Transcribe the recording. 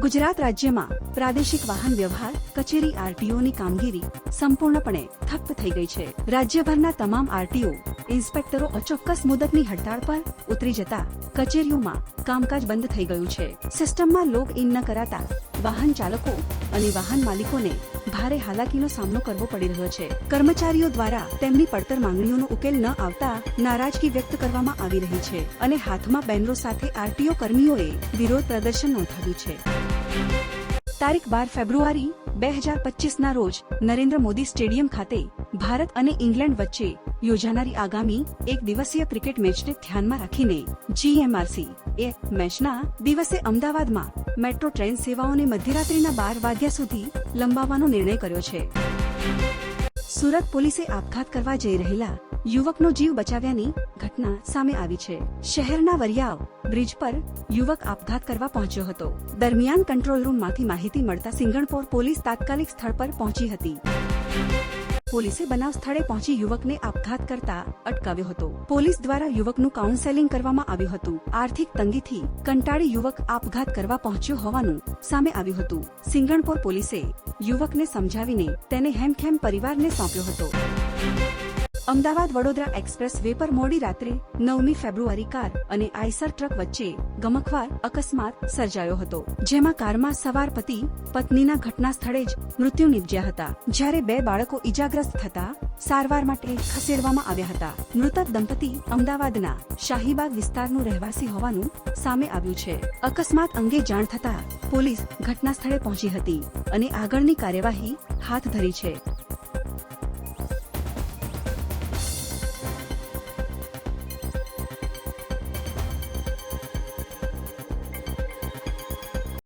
ગુજરાત રાજ્યમાં પ્રાદેશિક વાહન વ્યવહાર, કચેરી આરટીઓની કામગીરી સંપૂર્ણપણે ઠપ્પ થઈ ગઈ છે. રાજ્યભરના તમામ આરટીઓ, ઇન્સ્પેક્ટરો અચોક્કસ મુદતની હડતાળ પર ઉતરી જતા કચેરીઓમાં કામકાજ બંધ થઈ ગયું છે. સિસ્ટમમાં લોગ ઇન ન કરાતા વાહન ચાલકો અને વાહન માલિકોને ભારે હાલાકીનો સામનો કરવો પડી રહ્યો છે. કર્મચારીઓ દ્વારા તેમની પડતર માંગણીઓનો ઉકેલ ન આવતા નારાજગી વ્યક્ત કરવામાં આવી રહી છે અને હાથમાં બેનરો સાથે આરટીઓ કર્મીઓએ વિરોધ પ્રદર્શન નોંધાવ્યું છે. તારીખ બાર ફેબ્રુઆરી બે હજાર પચીસના રોજ નરેન્દ્ર મોદી સ્ટેડિયમ ખાતે ભારત અને ઇંગ્લેન્ડ વચ્ચે યોજાનારી આગામી એક દિવસીય ક્રિકેટ મેચને ધ્યાનમાં રાખીને જીએમઆરસી એ મેચના દિવસે અમદાવાદમાં મેટ્રો ટ્રેન સેવાઓને મધ્યરાત્રિના બાર વાગ્યા સુધી લંબાવવાનો નિર્ણય કર્યો છે. સુરત પોલીસે આપઘાત કરવા જઈ રહેલા યુવકનો જીવ બચાવ્યાની ઘટના સામે આવી છે. શહેરના વરિયાવ બ્રિજ પર યુવક આપઘાત કરવા પહોંચ્યો હતો. દરમિયાન કંટ્રોલ રૂમમાંથી માહિતી મળતા સિંગણપોર પોલીસ તાત્કાલિક સ્થળ પર પહોંચી હતી. પોલીસે બનાવ સ્થળે પહોંચી યુવકને આપઘાત કરતા અટકાવ્યો હતો. પોલીસ દ્વારા યુવકનું કાઉન્સેલિંગ કરવામાં આવ્યું હતું. આર્થિક તંગીથી કંટાળી યુવક આપઘાત કરવા પહોંચ્યો હોવાનું સામે આવ્યું હતું. સિંગણપોર પોલીસે યુવકને સમજાવીને તેને હેમખેમ પરિવારને સોંપ્યો હતો. અમદાવાદ વડોદરા એક્સપ્રેસ વે પર મોડી રાત્રે નવમી ફેબ્રુઆરી કાર અને આઈસર ટ્રક વચ્ચે ગમખવાર અકસ્માત સર્જાયો હતો, જેમાં કારમાં સવાર પતિ, પત્નીના ઘટના સ્થળે જ મૃત્યુ નિપજ્યા હતા. જ્યારે બે બાળકો ઈજાગ્રસ્ત થતા સારવાર માટે ખસેડવામાં આવ્યા હતા. મૃતક દંપતી અમદાવાદના શાહીબાગ વિસ્તારનું રહેવાસી હોવાનું સામે આવ્યું છે. અકસ્માત અંગે જાણ થતા પોલીસ ઘટના સ્થળે પહોંચી હતી અને આગળની કાર્યવાહી હાથ ધરી છે.